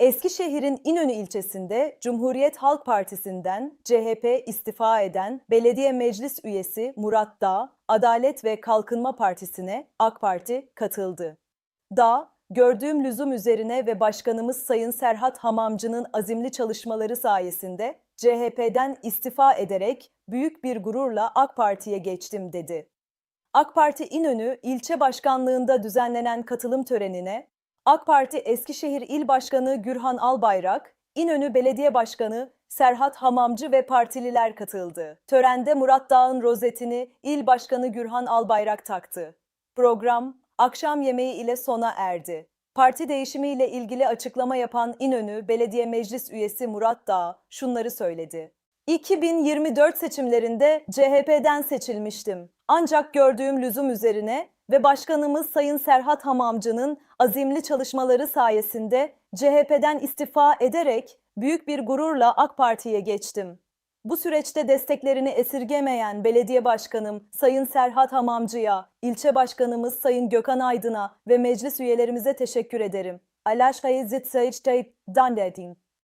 Eskişehir'in İnönü ilçesinde Cumhuriyet Halk Partisi'nden CHP istifa eden belediye meclis üyesi Murat Dağ, Adalet ve Kalkınma Partisi'ne AK Parti katıldı. Dağ, gördüğüm lüzum üzerine ve Başkanımız Sayın Serhat Hamamcı'nın azimli çalışmaları sayesinde CHP'den istifa ederek büyük bir gururla AK Parti'ye geçtim dedi. AK Parti İnönü ilçe başkanlığında düzenlenen katılım törenine AK Parti Eskişehir İl Başkanı Gürhan Albayrak, İnönü Belediye Başkanı Serhat Hamamcı ve partililer katıldı. Törende Murat Dağ'ın rozetini İl Başkanı Gürhan Albayrak taktı. Program akşam yemeği ile sona erdi. Parti değişimiyle ilgili açıklama yapan İnönü Belediye Meclis Üyesi Murat Dağ şunları söyledi. 2024 seçimlerinde CHP'den seçilmiştim. Ancak gördüğüm lüzum üzerine ve Başkanımız Sayın Serhat Hamamcı'nın azimli çalışmaları sayesinde CHP'den istifa ederek büyük bir gururla AK Parti'ye geçtim. Bu süreçte desteklerini esirgemeyen belediye başkanım Sayın Serhat Hamamcı'ya, ilçe başkanımız Sayın Gökhan Aydın'a ve meclis üyelerimize teşekkür ederim. Allah şahit zit dandedim.